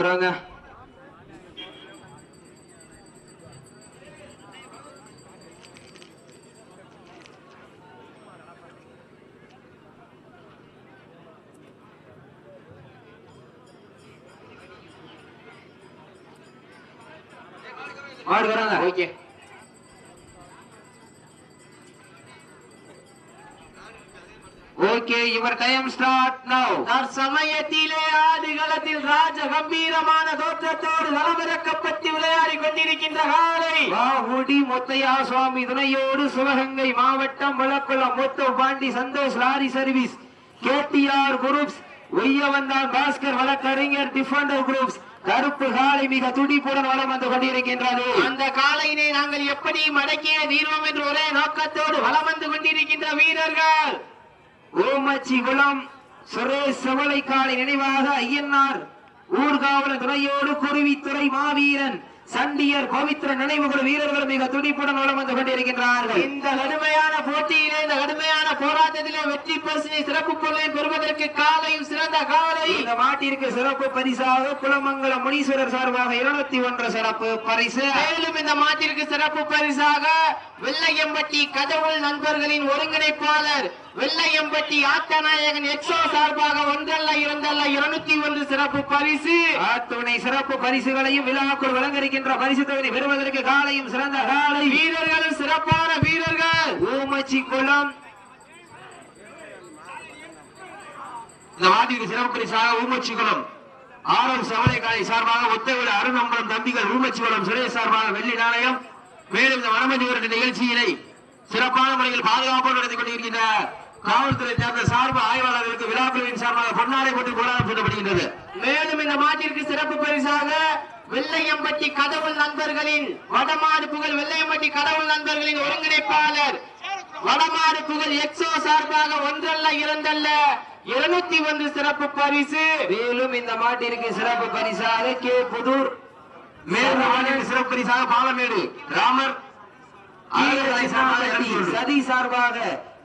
போறாங்க ஆடு வராங்க okay okay your time start now. தற்சமயத்திலே ஆடுகளத்தில் ராஜ கம்பீரமான தோற்றத்தோடு நலமிறக்கப்பட்டு விளையாடி கொண்டிருக்கின்ற காலை. வாகுடி முத்தையா சுவாமி துணையோடு சிவகங்கை மாவட்டம் Vilakkulam Muthu Pandi Santhosh lorry service. KTR groups Oyyavanthan Bhaskar வழக்கறிஞர் டிஃபண்டர் குரூப்ஸ். கருப்பு காலை மிக துடிப்புடன் வளம் வந்து கொண்டிருக்கின்றது. அந்த காலையினை நாங்கள் எப்படி மடக்கிய தீர்வோம் என்ற ஒரே நோக்கத்தோடு வலம் வந்து கொண்டிருக்கின்ற வீரர்கள். ஓமச்சி குளம் சுரேஷ் செவலைக்காலை நினைவாக ஐயன்னார் ஊர்காவலர் துணையோடு குருவித்துறை மாவீரன் சண்டியர் பவித்ர நினைவுகள் வீரர்கள் மிக துடிப்புடன் வளம் வந்து கொண்டிருக்கின்றார்கள். இந்த கடுமையான போட்டியிலே இந்த கடுமையான போராட்டத்திலே வெற்றி பரிசினை சிறப்பு பொருளை பெறுவதற்கு காலையும் சிறந்த காலை. இந்த மாட்டிற்கு சிறப்பு பரிசாக குலமங்கலம் முனீஸ்வரர் சார்பாக இருநூத்தி ஒன்று சிறப்பு பரிசு. மேலும் இந்த மாட்டிற்கு சிறப்பு பரிசாக வெள்ளையம்பட்டி கடவுள் நண்பர்களின் ஒருங்கிணைப்பாளர் வெள்ளையம்பட்டி ஆத்தநாயகன் எக்ஸோ சார்பாக ஒன்றல்ல இரண்டல்ல இருநூத்தி ஒன்று சிறப்பு பரிசு. ஆத்துணை சிறப்பு பரிசுகளையும் விழாக்குள் வழங்க இருக்கின்ற பரிசு தொகையை பெறுவதற்கு காலையும் சிறந்த காலை. வீரர்களும் சிறப்பான வீரர்கள். ஊமச்சி குளம் இந்த சிறப்பு பரிசாக ஊமச்சிக்குளம். ஆரம் செவலைக்காலை சார்பாக ஒத்தவிட அருணம்பலம் தம்பிகள் ஊமச்சிக்குளம் சுரேஷ் சார்பாக வெள்ளி நாணயம். மேலும் இந்த வனமதி நிகழ்ச்சியினை சிறப்பான முறையில் பாதுகாப்போடு நடத்தி கொண்டிருக்கின்ற காவல்துறை சேர்ந்த சார்பு ஆய்வாளர்களுக்கு விழாக்குழுவின் சார்பாக பொன்னாடை போட்டு கொண்டாடம் சொல்லப்படுகின்றது மேலும் இந்த மாட்டிற்கு சிறப்பு பரிசாக வெள்ளையம்பட்டி கடவுள் நண்பர்களின் வடமாடு புகழ் வெள்ளையம்பட்டி கடவுள் நண்பர்களின் ஒருங்கிணைப்பாளர் வடமாடு புகழ் எக்ஸோ சார்பாக ஒன்றல்ல இரண்டல்ல இருநூத்தி ஒன்று சிறப்பு பரிசு. மேலும் இந்த மாட்டிற்கு சிறப்பு பரிசாக கே புதூர் மேலும் இந்த வாட்டிற்கு சிறப்பு பரிசாக பாலமேடு ராமர் அழகர்களை சார்பாக இருநூத்தி ஒன்று. சதி சார்பாக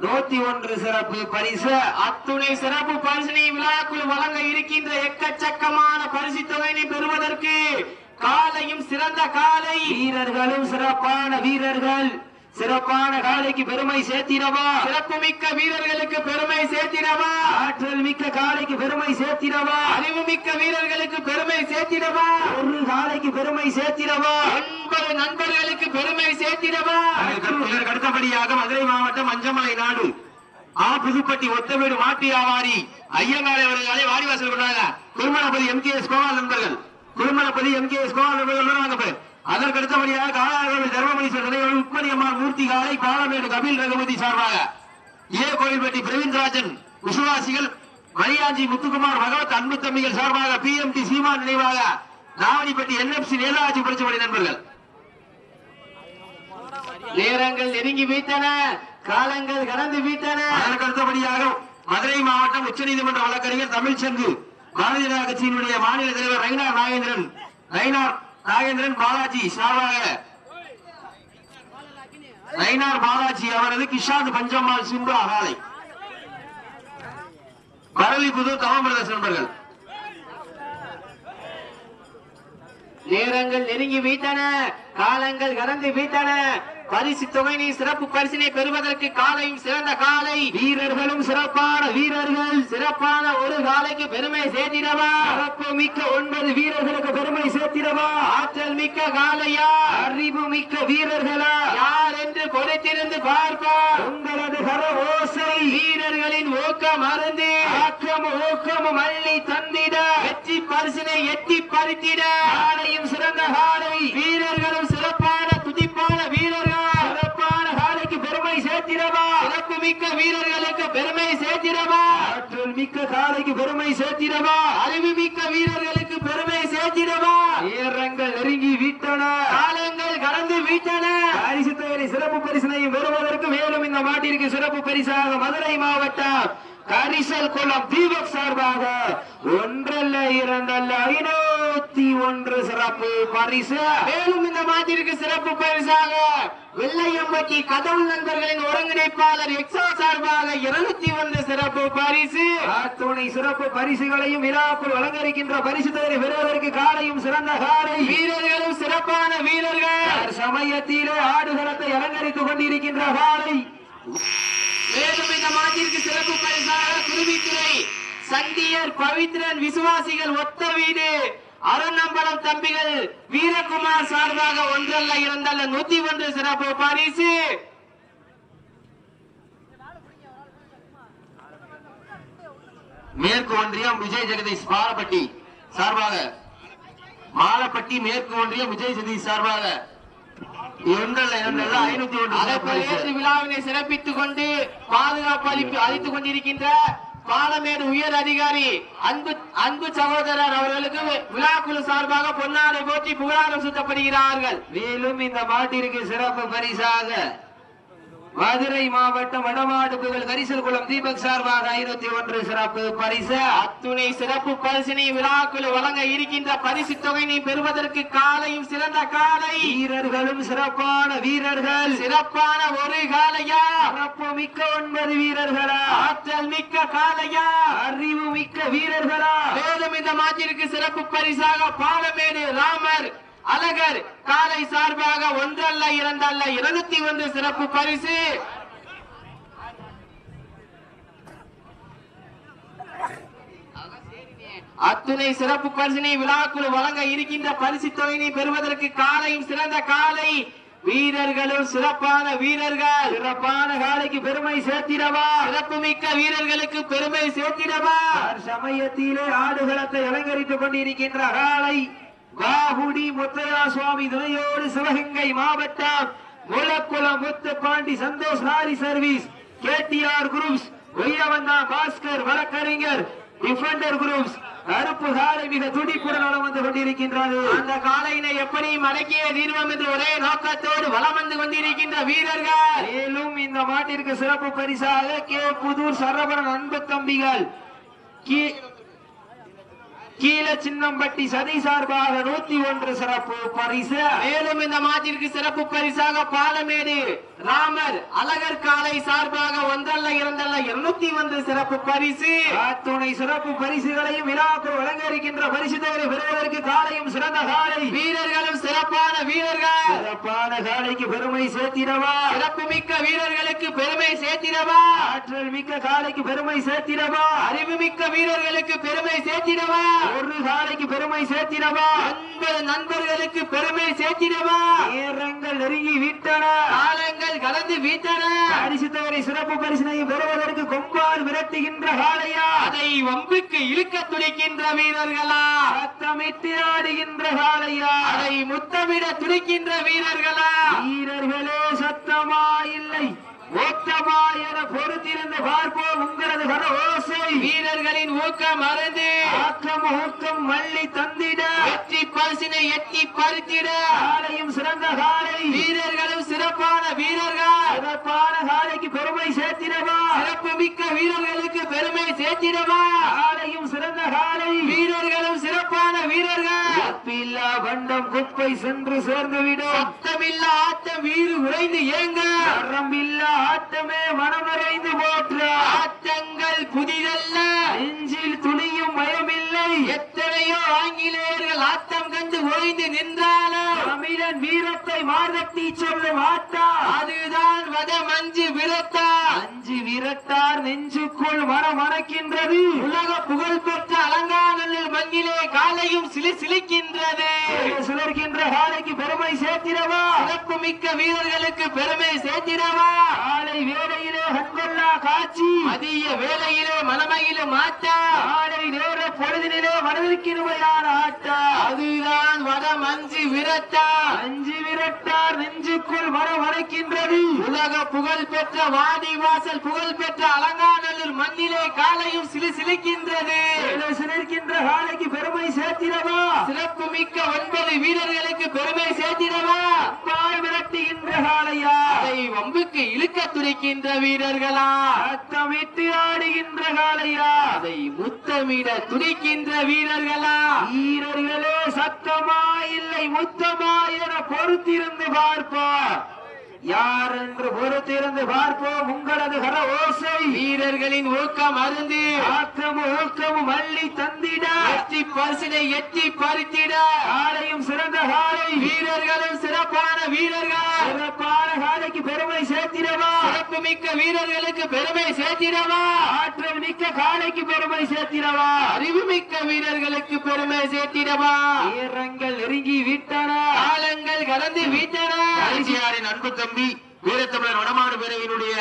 நூத்தி ஒன்று சிறப்பு பரிசு. அத்துணை சிறப்பு பரிசினை விழாக்குள் வழங்க இருக்கின்ற எக்கச்சக்கமான பரிசு தொகையினை பெறுவதற்கு காலையும் சிறந்த காலை. வீரர்களும் சிறப்பான வீரர்கள். சிறப்பான காலைக்கு பெருமை சேர்த்திடவா? சிறப்புமிக்க வீரர்களுக்கு பெருமை சேர்த்திடவா? ஆற்றல் மிக்க காலைக்கு பெருமை சேர்த்திடவா? அறிவுமிக்க வீரர்களுக்கு பெருமை சேர்த்திடவா? ஒரு காலைக்கு பெருமை சேர்த்திடவா? ஒன்பது நண்பர்களுக்கு பெருமை சேர்த்திடவா? இதற்கு அடுத்தபடியாக மதுரை மாவட்டம் அஞ்சமலை நாடு. ஆ புதுப்பட்டி ஒத்தமேடு மாட்டி வியாபாரி ஐயங்காலை அவர்களை வாடிவாசல் கொண்டாங்க குருமணபதி எம் கே எஸ் கோவால் நண்பர்கள். குருமணபதி எம் கே எஸ் கோவால் நண்பர்கள். அதற்கு அடுத்தபடியாக காலாகவில் தர்மபுரீஸ்வரர் நிலையம் உப்பனியம்மாள் மூர்த்தி காலை பாலமேடு கபில் ரகுமதி சார்பாக ஏ கோயில்பட்டி பிரவீன்ராஜன் விசுவாசிகள் மரியாஜி முத்துக்குமார் பகவத் அன்பு தம்பிகள் சார்பாக பி எம் டி சீமா நினைவாக நாவடிப்பட்டி என்எஃப்சி நேதாஜி படிச்சபடி நண்பர்கள். நேரங்கள் நெருங்கி வீட்டன காலங்கள் கடந்து வீட்டன. அதற்கு அடுத்தபடியாக மதுரை மாவட்டம் உச்சநீதிமன்ற வழக்கறிஞர் தமிழ்ச்சங்கு பாரதிய கட்சியினுடைய மாநில தலைவர் ரைனார் நாகேந்திரன் ரைனார் நாகேந்திரன் பாலாஜி சார்பாக ரைனார் பாலாஜி அவரது கிஷாந்த் பஞ்சம்மாள் சிம்பு அகாலை. பரளிப்புதூர் தவம் நண்பர்கள். நேரங்கள் நெருங்கி வீட்டன காலங்கள் கடந்து வீட்டன. பரிசு தொகையினை சிறப்பு பரிசினை பெறுவதற்கு காலையும் சிறந்த காலை. வீரர்களும் சிறப்பான வீரர்கள். சிறப்பான ஒரு காலைக்கு பெருமை சேர்த்திடவா? சிறப்பு மிக்க ஒன்பது வீரர்களுக்கு பெருமை சேர்த்திடவா? ஆற்றல் மிக்க காலையா? அறிவு மிக்க வீரர்களா? யார் என்று பொறுத்திருந்து பார்ப்போம் உங்களது கர ஓசை. வீரர்களின் ஊக்கம் மருந்து ஆக்கம் ஊக்கமும் அள்ளி தந்திட. வெற்றி பரிசினை எட்டி பறித்திட. காலையும் சிறந்த காலை. வீரர்களும் சேர்த்திடவா சிறப்பு மிக்க வீரர்களுக்கு பெருமை சேர்த்திடவா? ஆற்றல் மிக்க காலைக்கு பெருமை சேர்த்திடவா? அறிவு மிக்க வீரர்களுக்கு பெருமை சேர்த்திடவா? நேரங்கள் நெருங்கி விட்டன. காலங்கள் கடந்து வீட்டன. பரிசு சிறப்பு பரிசினையும் பெறுவதற்கு மேலும் இந்த மாட்டிற்கு சிறப்பு பரிசாக மதுரை மாவட்டம் கரிசல் குளம் தீபக் சார்பாக ஒன்றல்ல இரண்டல்ல ஐநூறு இருநூத்தி ஒன்று சிறப்பு பரிசு. மேலும் இந்த மாட்டிற்கு சிறப்பு பரிசாக வெள்ளையம்பட்டி கடவுள் நண்பர்களின் ஒருங்கிணைப்பாளர் எக்ஸோ சார்பாக இருநூத்தி ஒன்று சிறப்பு பரிசு. அத்துணை சிறப்பு பரிசுகளையும் விழாக்குள் வழங்கரிக்கின்ற பரிசு தொகை பெறுவதற்கு காலையும் சிறந்த காலை. வீரர்களும் சிறப்பான வீரர்கள். சமயத்திலே ஆடுகளத்தை அலங்கரித்துக் கொண்டிருக்கின்ற காலை. மேலும் இந்த மாட்டிற்கு சிறப்பு பரிசாக குருவித்துறை சந்தியர் பவித்ரன் விசுவாசிகள் ஒத்த வீடு. அருணம்பலம் தம்பிகள் வீரகுமார் சார்பாக ஒன்றல்ல இரண்டல்ல நூத்தி ஒன்று சிறப்பு பரிசு. மேற்கு ஒன்றியம் விஜய் ஜெகதீஷ் மாலப்பட்டி சார்பாக. மாலப்பட்டி மேற்கு ஒன்றியம் விஜய் ஜெகதீஷ் சார்பாக. விழாவினை சிறப்பித்துக் கொண்டு பாதுகாப்பு அளிப்பு அளித்துக் கொண்டிருக்கின்ற பாலமேடு உயர் அதிகாரி அன்பு அன்பு சகோதரர் அவர்களுக்கு விழாக்குழு சார்பாக பொன்னாடை போற்றி புகழாரம் சுத்தப்படுகிறார்கள் மேலும் இந்த மாட்டிற்கு சிறப்பு பரிசாக மதுரை மாவட்டம் வடமாடு புகழ் கரிசல் குளம் தீபக் சார்பாக ஐநூத்தி ஒன்று சிறப்பு பரிசு. அத்துணை சிறப்பு பரிசினை விழாக்குழு வழங்க இருக்கின்ற பரிசு தொகையினை பெறுவதற்கு காலையும் சிறந்த காலை. வீரர்களும் சிறப்பான வீரர்கள். சிறப்பான ஒரு காலையா? சிறப்பு மிக்க ஒன்பது வீரர்களா? ஆற்றல் மிக்க காலையா? அறிவு மிக்க வீரர்களா? மேலும் இந்த மாட்டிற்கு சிறப்பு பரிசாக பாலமேடு ராமர் அழகர் காலை சார்பாக ஒன்றல்ல இரண்டல்ல இருநூத்தி ஒன்று சிறப்பு பரிசு. அத்துணை சிறப்பு பரிசினை விழாக்குழு வழங்க இருக்கின்ற பரிசு தொகையினை பெறுவதற்கு காலையும் சிறந்த காலை. வீரர்களும் சிறப்பான வீரர்கள். சிறப்பான காலைக்கு பெருமை சேர்த்திடவா? சிறப்பு மிக்க வீரர்களுக்கு பெருமை சேர்த்திடவா? சமயத்திலே ஆடுகளத்தை அலங்கரித்துக் கொண்டிருக்கின்ற காலை. பாகுடி முத்தையா சுவாமி துணையோடு சிவகங்கை மாவட்டம் Mulakkulam Muthupandi Santhosh lorry service KTR groups Oyyavantha Bhaskar வழக்கறிஞர் டிஃபெண்டர் குரூப்ஸ். கருப்பு காலை மிக துடிப்புடன் வளம் வந்து கொண்டிருக்கின்றது. அந்த காலையினை எப்படி மடக்கிய தீர்வம் என்று ஒரே நோக்கத்தோடு வலம் வந்து கொண்டிருக்கின்ற வீரர்கள்? மேலும் இந்த மாட்டிற்கு சிறப்பு பரிசாக கே புதூர் சரவணன் அன்பு தம்பிகள் கீ- கீழ சின்னம்பட்டி சதி சார்பாக நூத்தி ஒன்று சிறப்பு பரிசு. மேலும் இந்த மாட்டிற்கு சிறப்பு பரிசாக பாலமேடு ராமர் அழகர் காலை சார்பாக ஒன்றல்ல இரண்டல்ல இருநூத்தி ஒன்று சிறப்பு பரிசு. அத்துணை சிறப்பு பரிசுகளையும் விழாக்குள் வழங்க இருக்கின்ற பரிசு தொகை பெறுவதற்கு காலையும் சிறந்த காலை. வீரர்களும் சிறப்பான வீரர்கள். காலைக்கு பெருமை சேர்த்திடவா? சிறப்பு மிக்க வீரர்களுக்கு பெருமை சேர்த்திடவா? ஆற்றல் மிக்க காலைக்கு பெருமை சேர்த்திடவா? அறிவு மிக்க வீரர்களுக்கு பெருமை சேர்த்திடவா? ஒரு காலைக்கு பெருமை சேர்த்திடவா? ஒன்பது நண்பர்களுக்கு பெருமை சேர்த்திடவா? நேரங்கள் நெருங்கி விட்டன. காலங்கள் கலந்து வீட்டன. பரிசு தொகை சிறப்பு பரிசினை பெறுவதற்கு கொம்பால் விரட்டுகின்ற காளையா? அதை வம்புக்கு இழுக்க துடிக்கின்ற வீரர்களா? சத்தமிட்டு ஆடுகின்ற காளையா? அதை முத்தமிட துடிக்கின்ற வீரர்களா? வீரர்களே சத்தமா இல்லை ஓட்டமா என பொறுத்திருந்து பார்ப்போம் உங்களது கர ஓசை வீரர்களின் ஊக்கம் மறந்து ஆக்கம் ஊக்கம் மல்லி தந்திட. வெற்றி பரிசினை எட்டி பறித்திட. காலையும் சிறந்த காலை. வீரர்களும் சிறப்பான வீரர்கள். சிறப்பான காலைக்கு பெருமை சேர்த்திடவா. சிறப்பு மிக்க வீரர்களுக்கு பெருமை சேர்த்திடவா. காலையும் சிறந்த காலை. வீரர்களும் சிறப்பான வீரர்கள். தப்பில்லா பண்டம் குப்பை சென்று சேர்ந்துவிடும். சத்தமில்லா ஆட்டம் வீறு உறைந்து ஏங்க வரம்பில்லா ஆட்டமே மனம் நிறைந்து போற்ற. ஆட்டங்கள் புதிதல்ல. நெஞ்சில் துணியும் பயமில்லை எத்தனையோ ஆங்கிலேயர்கள் ஆட்டம் கண்டு ஓய்ந்து நின்றாலும் தமிழன் வீரத்தை மார்கட்டி சொல்லும் ஆட்டா. அதுதான் வத மஞ்சு விரத்தா அஞ்சு விரட்டார் நெஞ்சுக்குள் மனம் மணக்கின்றது உலக புகழ் பெற்ற அலங்காநல்லூர் மண்ணிலே காலையும் சிலி சிலிக்கின்றது. சிலர்கின்ற காலைக்கு பெருமை சேர்த்திடவா? சிறப்பு மிக்க வீரர்களுக்கு பெருமை சேர்த்திடவா? காலை வேளையிலே கண்கொள்ளா காட்சி. மதிய வேளையிலே மனமையிலே மாட்டா. காலை நேர பொழுதினிலே மனதிற்கிருமையான ஆட்டா. அதுதான் வட மஞ்சு விரட்டா. அஞ்சு விரட்டார் நெஞ்சுக்குள் மனம் மணக்கின்றது உலக புகழ் பெற்ற வாடி வாசல் புகழ் பெற்ற அலங்காநல்லூர் மண்ணிலே காலையும் சிலி சிலிக்கின்றது. சிலர்கின்ற காலைக்கு பெருமை சேர்த்திடவா சிறப்பு மிக்க ஒன்பது வீரர்களுக்கு பெருமை சேர்த்திடவா? பால் விரட்டுகின்ற காளையா அதை வம்புக்கு இழுக்க துடிக்கின்ற வீரர்களா? சத்தமிட்டு ஆடுகின்ற காளையா அதை முத்தமிட துடிக்கின்ற வீரர்களா? வீரர்களே சத்தமா இல்லை முத்தமா என பொறுத்திருந்து பார்ப்போம். யார் என்று பொறுத்திருந்து பார்ப்போம் உங்களது கர ஓசை. வீரர்களின் ஊக்கம் அருந்து. ஆக்கமும் ஊக்கமும் அள்ளி தந்திட. எட்டி பரிசினை எட்டி பறித்திட. காலையும் சிறந்த காலை. வீரர்களும் சிறப்பான வீரர்கள். சிறப்பான காலைக்கு பெருமை சேர்த்திடவா. சிறப்பு மிக்க வீரர்களுக்கு பெருமை சேர்த்திடவா. ஆற்றல் மிக்க காலைக்கு பெருமை சேர்த்திடவா. அறிவு மிக்க வீரர்களுக்கு பெருமை சேர்த்திடவா. வீரங்கள் நெருங்கி விட்டன. காலங்கள் கடந்து வீட்டன. அன்பு தம்பி வீரத்தமிழர் வடமாடு பேரவையினுடைய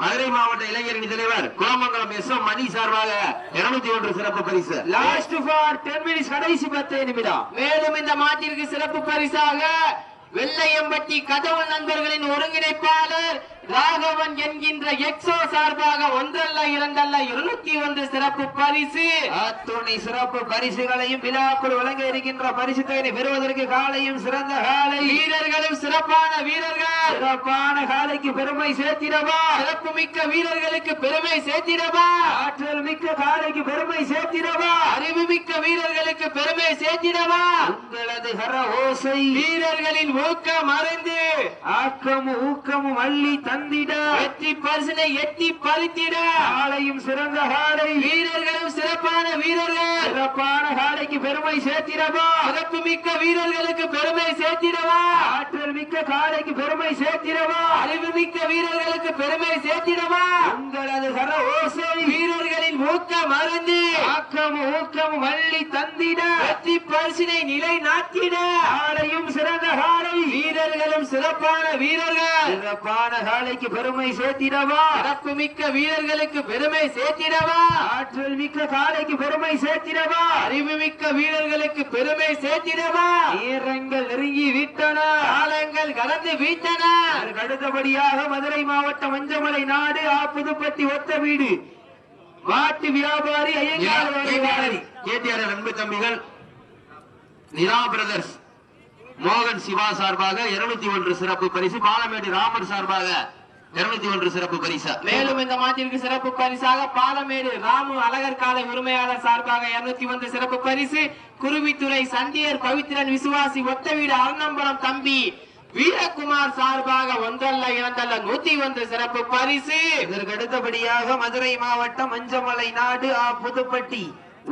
மதுரை மாவட்ட இளைஞரணி தலைவர் குளமங்கலம் எஸ் எம் மணி சார்பாக இருநூத்தி ஒன்று சிறப்பு பரிசு. லாஸ்ட் ஃபார் டென் மினிட்ஸ் கடைசி பத்து நிமிடம். மேலும் இந்த மாட்டிற்கு சிறப்பு பரிசாக வெள்ளையம்பட்டி கதவுள் நண்பர்களின் ஒருங்கிணைப்பாளர் ராகவன் என்கின்ற எக்ஸோ சார்பாக ஒன்றல்ல இரண்டல்ல இருநூத்தி ஒன்று சிறப்பு பரிசு. அத்துணை சிறப்பு பரிசுகளையும் விழாக்குள் வழங்க இருக்கின்ற பரிசு தொகையை பெறுவதற்கு காலையும் சிறந்த காலை. வீரர்களும் சிறப்பான வீரர்கள். சிறப்பான காலைக்கு பெருமை சேர்த்திடவா? சிறப்பு மிக்க வீரர்களுக்கு பெருமை சேர்த்திடவா? ஆற்றல் மிக்க காலைக்கு பெருமை சேர்த்திடவா? அறிவு மிக்க வீரர்களுக்கு பெருமை சேர்த்திடவா? உங்களது கர ஓசை. வீரர்களின் ஊக்கம் அறிந்து. ஆக்கமும் ஊக்கமும் அள்ளி தந்திட வெற்றி பரிசினை எட்டி பறித்திட. காலையும் சிறந்த காலை வீரர்களும் சிறப்பான வீரர்கள். சிறப்பான காலைக்கு பெருமை சேர்த்திடவா. சிறப்பு மிக்க வீரர்களுக்கு பெருமை சேர்த்திடவா. ஆற்றல் மிக்க காலைக்கு பெருமை சேர்த்திடவா. அறிவு மிக்க வீரர்களுக்கு பெருமை சேர்த்திடவா. உங்களது கர ஓசை. வீரர்களின் ஊக்கம் அறிந்து ஆக்கமும் ஊக்கமும் அள்ளி தந்திட. வெற்றி பரிசினை நிலை நாட்டிட காலையும் சிறந்த காலை வீரர்களும் சிறப்பான வீரர்கள். சிறப்பான காலைக்கு பெருமை சேர்த்திடவா? சிறப்பு மிக்க வீரர்களுக்கு பெருமை சேர்த்திடவா? ஆற்றல் மிக்க காலைக்கு பெருமை சேர்த்திடவா? அறிவு மிக்க வீரர்களுக்கு பெருமை சேர்த்திடவா? நேரங்கள் நெருங்கி விட்டன. காலங்கள் கடந்து வீட்டன. அடுத்தபடியாக மதுரை மாவட்டம் மஞ்சமலை நாடு ஆ புதுப்பட்டி ஒத்த வீடு. மாட்டு வியாபாரி. கேடிஆர் அன்பு தம்பிகள் நிலா பிரதர்ஸ் மோகன் சிவா சார்பாக இருநூத்தி ஒன்று சிறப்பு பரிசு பாலமேடு ராமர் சார்பாக இருநூத்தி ஒன்று சிறப்பு பரிசு. மேலும் இந்த மாட்டிற்கு சிறப்பு பரிசாக பாலமேடு ராமு அழகர் காலை உரிமையாளர் சார்பாக இருநூத்தி ஒன்று சிறப்பு பரிசு. குருவித்துறை சண்டியர் பவித்திரன் விசுவாசி ஒத்த வீடு அருணம்பலம் தம்பி வீரகுமார் சார்பாக ஒன்றல்ல இரண்டல்ல நூத்தி ஒன்று சிறப்பு பரிசு. இதற்கு அடுத்தபடியாக மதுரை மாவட்டம் மஞ்சமலை நாடு ஆ புதுப்பட்டி.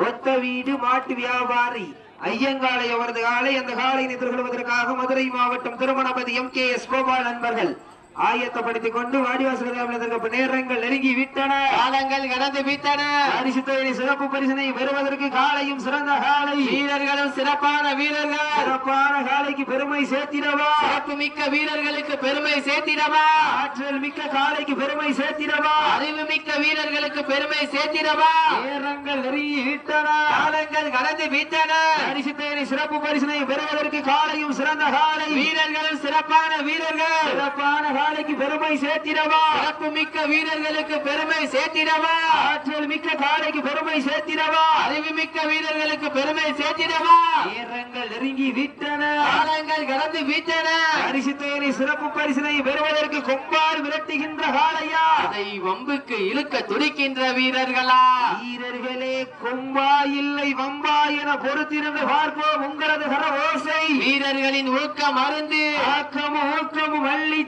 ஒத்த வீடு மாட்டு வியாபாரி. ஐயங்காலை அவரது காலை அந்த காலை எதிர்கொள்வதற்காக மதுரை மாவட்டம் Thirumanapathi M K S Gopal நண்பர்கள். ஆயத்தப்படுத்திக் கொண்டு வாடிவாசல் நேரங்கள் நெருங்கி விட்டன. காலங்கள் கடந்து விட்டன. பரிசு தொகையை சிறப்பு பரிசனை பெறுவதற்கு காலையும் சிறந்த காலை. வீரர்களும் சிறப்பான வீரர்கள். சிறப்பான காலைக்கு பெருமை சேர்த்திடவா? சிறப்பு மிக்க வீரர்களுக்கு பெருமை சேர்த்திடவா? ஆற்றல் மிக்க காலைக்கு பெருமை சேர்த்திடவா? அறிவு மிக்க வீரர்களுக்கு பெருமை சேர்த்திடவா? நேரங்கள் நெருங்கி விட்டன. காலங்கள் கடந்து விட்டன. பரிசு தொகையை சிறப்பு பரிசனை பெறுவதற்கு காலையும் சிறந்த காலை. வீரர்களும் சிறப்பான வீரர்கள். சிறப்பான காலைக்கு பெருமை சேர்த்திடவா? சிறப்பு மிக்க வீரர்களுக்கு பெருமை சேர்த்திடவா? ஆற்றல் மிக்க காலைக்கு பெருமை சேர்த்திடவா? அறிவு மிக்க வீரர்களுக்கு பெருமை சேர்த்திடவா? நேரங்கள் நெருங்கி விட்டன. காலங்கள் கடந்து விட்டன. பரிசு தொகையை சிறப்பு பரிசனை பெறுவதற்கு கொம்பால் விரட்டுகின்ற காலையா அதை வம்புக்கு இழுக்க துடிக்கின்ற வீரர்களா? வீரர்களே கொம்பா இல்லை வம்பா என பொறுத்திருந்து பார்ப்போம் உங்களது கர ஓசை வீரர்களின் ஊக்கம் அருந்து. ஆக்கமும் ஊக்கமும் அள்ளி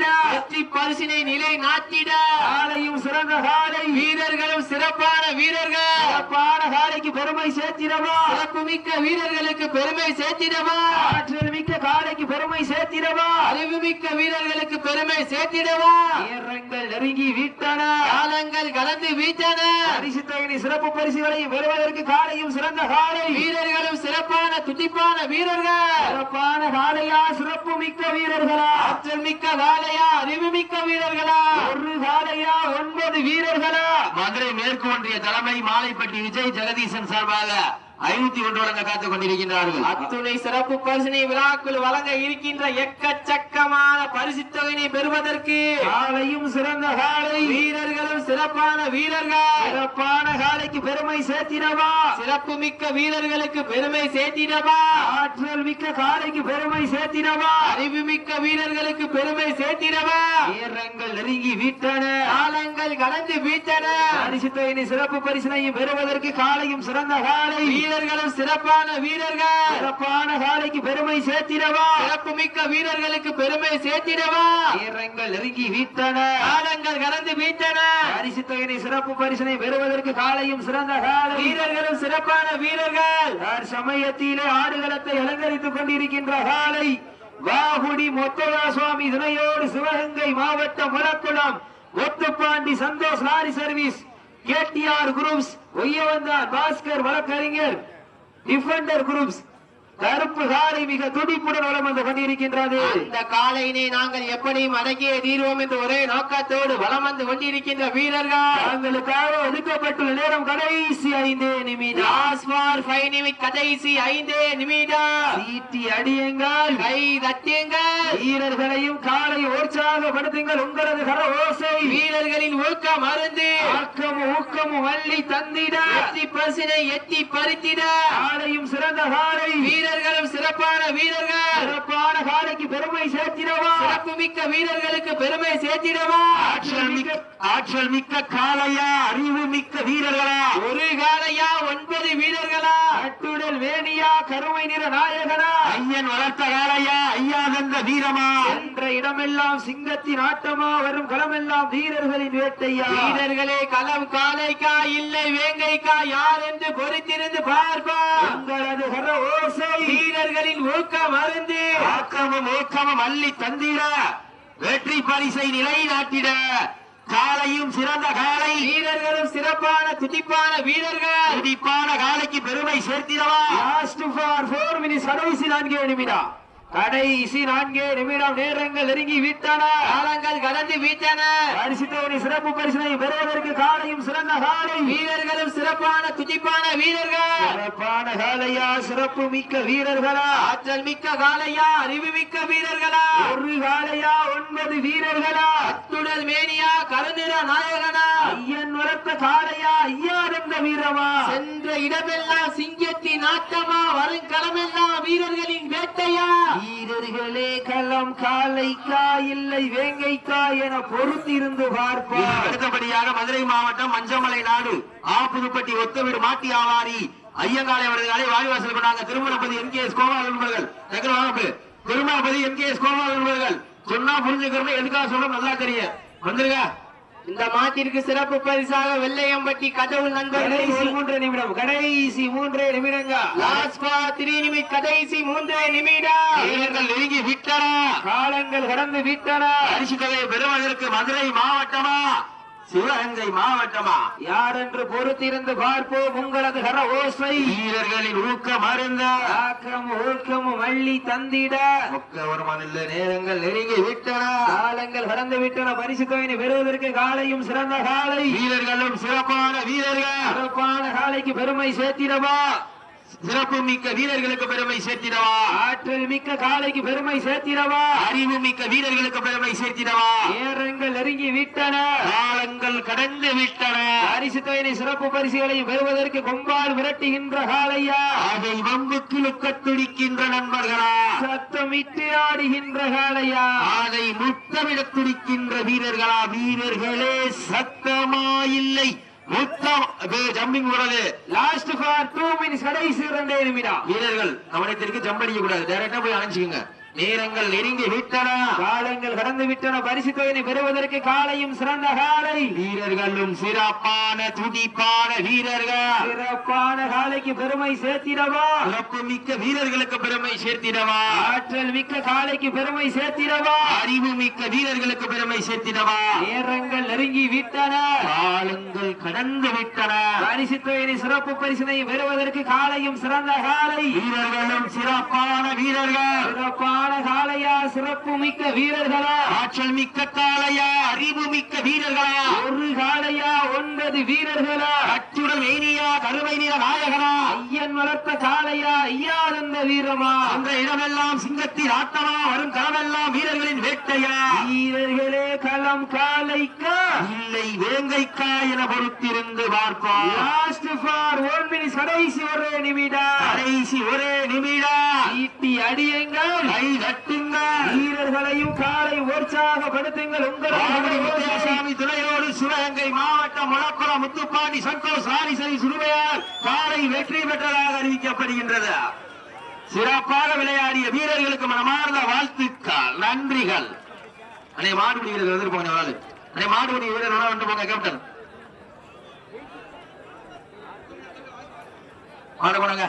வெற்றி பரிசினை நிலை நாட்டிட. காலையும் சிறந்த காலை வீரர்களும் சிறப்பான வீரர்கள். சிறப்பான காலைக்கு பெருமை சேர்த்திடவா. சிறப்பு மிக்க வீரர்களுக்கு பெருமை சேர்த்திடவா. ஆற்றல் மிக்க காலைக்கு பெருமை சேர்த்திடவா. அறிவு மிக்க வீரர்களுக்கு பெருமை சேர்த்திடவா. நேரங்கள் நெருங்கி விட்டன. காலங்கள் கலந்து வீட்டன. பரிசு தொகையை சிறப்பு பரிசுகளையும் பெறுவதற்கு காலையும் சிறந்த காலை. வீரர்களும் சிறப்பான துடிப்பான வீரர்கள். சிறப்பான காலையா சிறப்பு மிக்க வீரர்களா? ஆற்றல் மிக்க காலையா அறிவு மிக்க வீரர்களா? ஒரு காலையா ஒன்பது வீரர்களா? மதுரை மேற்கு ஒன்றிய தலைமை மாலைப்பட்டி விஜய் ஜெகதீசன் சார்பாக ஐநூத்தி ஒன்று வழங்க காத்துக் கொண்டிருக்கின்றார்கள். அத்துணை சிறப்பு பரிசினை விழாக்குள் வழங்க இருக்கின்ற எக்கச்சக்கமான பரிசு தொகையினை பெறுவதற்கு காலையும் சிறந்த காலை. வீரர்களும் சிறப்பான வீரர்கள். சிறப்பான காலைக்கு பெருமை சேர்த்திடவா? சிறப்பு மிக்க வீரர்களுக்கு பெருமை சேர்த்திடவா? ஆற்றல் மிக்க காலைக்கு பெருமை சேர்த்திடவா? அறிவு மிக்க வீரர்களுக்கு பெருமை சேர்த்திடவா? வீரங்கள் நெருங்கி விட்டன. காலங்கள் கடந்து வீட்டன. பரிசு தொகையினை சிறப்பு பரிசினையும் பெறுவதற்கு காலையும் சிறந்த காலை வீரர்களும் சிறப்பான வீரர்கள். சிறப்பான காலைக்கு பெருமை சேர்த்திடவா? சிறப்பு மிக்க வீரர்களுக்கு பெருமை சேர்த்திடவா? வீரங்கள் நெருங்கி விட்டன. காலங்கள் கடந்து வீட்டன. பரிசு சிறப்பு பரிசினை பெறுவதற்கு காலையும் சிறந்த காலை. வீரர்களும் சிறப்பான வீரர்கள். சமயத்திலே ஆடுகளத்தை அலங்கரித்துக் கொண்டிருக்கின்ற காலை வாகுடி மொத்தையா சுவாமி துணையோடு சிவகங்கை மாவட்டம் Mulakkulam Othupandi Santhosh lorry service KTR groups Oyyavanthar Bhaskar வழக்கறிஞர் டிஃபெண்டர் குரூப்ஸ் கருப்பு காலை மிக துடிப்புடன் வளம் வந்து கொண்டிருக்கின்றது. அந்த காலையினை நாங்கள் எப்படியும் அடக்கிய தீர்வோம் என்று ஒரே நோக்கத்தோடு வலம் வந்து கொண்டிருக்கின்ற வீரர்கள். தாங்களுக்காக ஒதுக்கப்பட்டுள்ள நேரம் கடைசி ஐந்து நிமிடம். கடைசி ஐந்தே நிமிடம். சீட்டி அடியுங்கள். கை தட்டியுங்கள் வீரர்களையும் காலை உற்சாகப்படுத்துங்கள். உங்களது கர ஓசை. வீரர்களின் ஊக்கம் மருந்து ஆக்கமும் ஊக்கமும் வள்ளி தந்திட. எத்தி பரிசினை எத்தி பறித்திட. காலையும் சிறந்த காலை வீரர்களும் சிறப்பான வீரர்கள். சிறப்பான காலைக்கு பெருமை சேர்த்திடவா? சிறப்பு மிக்க வீரர்களுக்கு பெருமை சேர்த்திடவா? ஆற்றல் மிக்க ஆற்றல் மிக்க காளையா அறிவு மிக்க வீரர்களா? ஒரு காலையா ஒன்பது வீரர்களா? கட்டுடல் வேணியா கருமை நிற நாயகனா? ஐயன் வளர்த்த காளையா ஐயா தந்த வீரமா? என்ற இடமெல்லாம் சிங்கத்தின் ஆட்டமா வரும் களமெல்லாம் வீரர்களின் வேட்டையா? வீரர்களே களம் காலைக்கா இல்லை வேங்கைக்கா யார் என்று பொறுத்திருந்து கர ஓசை வீரர்களின் ஊக்கம் மருந்து. ஆக்கமும் ஊக்கமும் அள்ளி தந்திட. வெற்றி பரிசை நிலைநாட்டிட. காலையும் சிறந்த காலை. வீரர்களும் சிறப்பான துடிப்பான வீரர்கள். துடிப்பான காலைக்கு பெருமை சேர்த்திடவா? லாஸ்ட் ஃபார் ஃபோர் மினிட்ஸ் கடைசி நான்கே நிமிடம் கடைசி நான்கே நிமிடம் நேரங்கள் நெருங்கி விட்டன. காலங்கள் கடந்து வீட்டன. பரிசுத்தவனை சிறப்பு பரிசினை பெறுவதற்கு காலையும் சிறந்த காலை. வீரர்களும் சிறப்பான துடிப்பான வீரர்கள். சிறப்பான காலையா சிறப்பு மிக்க வீரர்களா. ஆற்றல் மிக்க காலையா அறிவு மிக்க வீரர்களா. ஒரு காலையா ஒன்பது வீரர்களா. அத்துடல் மேனியா கருநிற நாயகனா. ஐயன் வளர்த்த காலையா ஐயா என்ற வீரமா? சென்ற இடமெல்லாம் சிங்கத்தின் ஆட்டமா வரும் களமெல்லாம் வீரர்களின் வேட்டையா? வீரர்களே களம் காலைக்கா இல்லை வேங்கைக்கா என பொறுத்திருந்து பார்ப்பார் அடுத்தபடியாக மதுரை மாவட்டம் மஞ்சமலை நாடு. ஆப்புதுப்பட்டி ஒத்தவீடு மாட்டி ஆவாரி. ஐயங்காலை அவர்களை வாடிவாசல் கொண்டாங்க Thirumanappathi M. K. S. Gopal என்பவர்கள் Thirumanappathi M. K. S. Gopal என்பவர்கள் சொன்னா புரிஞ்சுக்கிறோம் எதுக்காக சொல்றோம்? நல்லா தெரியும். வந்துருங்க. இந்த மாட்டிற்கு சிறப்பு பரிசாக வெள்ளையம்பட்டி கடவுள் கடைசி நண்பர்கள் மூன்று நிமிடம் கடைசி மூன்றே நிமிடங்கள் லாஸ்ட் ஃபார் த்ரீ நிமிட் கடைசி மூன்றே நிமிடம். வீரர்கள் நெருங்கி விட்டன. காலங்கள் கடந்து விட்டன. பரிசு தொகையை பெறுவதற்கு மதுரை மாவட்டமா? சிவகங்கை மாவட்டமா? யார் என்று பொறுத்திருந்து பார்ப்போம் உங்களது கர ஓசை. வீரர்களின் ஊக்கம் அருந்த ஆக்கம் ஊக்கமும் அள்ளி தந்திட. முக்கவரமான நேரங்கள் நெருங்கி விட்டன. காலங்கள் கடந்து விட்டன பரிசு தொகையினை பெறுவதற்கு காலையும் சிறந்த காலை. வீரர்களும் சிறப்பான வீரர்கள். சிறப்பான காலைக்கு பெருமை சேர்த்திடவா? சிறப்பு மிக்க வீரர்களுக்கு பெருமை சேர்த்திடவா? ஆற்றல் மிக்க காலைக்கு பெருமை சேர்த்திடவா? அறிவு மிக்க வீரர்களுக்கு பெருமை சேர்த்திடவா? நேரங்கள் நெருங்கி விட்டன. காலங்கள் கடந்து விட்டன. பரிசு தொகையினை சிறப்பு பரிசுகளை பெறுவதற்கு கொம்பால் விரட்டுகின்ற காலையா அதை வம்புக்கு இழுக்கத் துடிக்கின்ற நண்பர்களா? சத்தமிட்டு ஆடுகின்ற காலையா அதை முத்தமிடத் துடிக்கின்ற வீரர்களா? வீரர்களே சத்தமா இல்லை முத்தம் ஜம்பிங் கூடாது லாஸ்ட் ஃபார் டூ மினிட்ஸ் கடைசி இரண்டே நிமிடம். வீரர்கள் கவனத்திற்கு ஜம்ப் அடிக்க கூடாது டைரக்டா போய் அணைச்சுக்கோங்க நேரங்கள் நெருங்கி விட்டன. காலங்கள் கடந்து விட்டன. பரிசு தொகையினை பெறுவதற்கு காலையும் சிறந்த காலை. வீரர்களும் சிறப்பான துடிப்பான வீரர்கள். சிறப்பான காலைக்கு பெருமை சேர்த்திடவா? சிறப்பு மிக்க வீரர்களுக்கு பெருமை சேர்த்திடவா? ஆற்றல் மிக்க காலைக்கு பெருமை சேர்த்திடவா? அறிவு மிக்க வீரர்களுக்கு பெருமை சேர்த்திடவா? நேரங்கள் நெருங்கி விட்டன. காலங்கள் கடந்து விட்டன. பரிசு தொகையினை சிறப்பு பரிசினை பெறுவதற்கு காலையும் சிறந்த காலை. வீரர்களும் சிறப்பான வீரர்கள். சிறப்பான காலையா சிறப்பு மிக்க வீரர்களா? ஆற்றல் மிக்க காளையா அறிவு மிக்க வீரர்களா? ஒரு காளையா ஒன்பது வீரர்களா? அச்சுடன் மெய்னியா கருமை நிற நாயகனா? ஐயன் வளர்த்த காளையா ஐயாதந்த வீரமா? அந்த இடமெல்லாம் சிங்கத்தின் ஆட்டமா வரும் களமெல்லாம் வீரர்களின் வேட்டையா? வீரர்களே களம் காளைக்கா இல்லை வேங்கைக்கா என பொறுத்திருந்து பார்ப்போம். லாஸ்ட் ஃபார் ஒன் மினிட்ஸ் கடைசி ஒரு நிமிடம். கடைசி ஒரே நிமிடம். ஈட்டி அடியுங்கள். வீரர்களையும் காலை உற்சாகப்படுத்துங்கள். உங்கள் துணையோடு சிவகங்கை மாவட்டம் முழக்குளம் முத்துப்பாண்டி சந்தோஷ் சாரிசரி சுடுமையால் காலை வெற்றி பெற்றதாக அறிவிக்கப்படுகின்றது. சிறப்பாக விளையாடிய வீரர்களுக்கு மனமார்ந்த வாழ்த்துக்கள் நன்றிகள். அண்ணே மாடுபிடி வீரர்கள் ஆளு அண்ணே மாடுபிடி வீரர் வந்து போங்க கேப்டன். மாடு போனாங்க.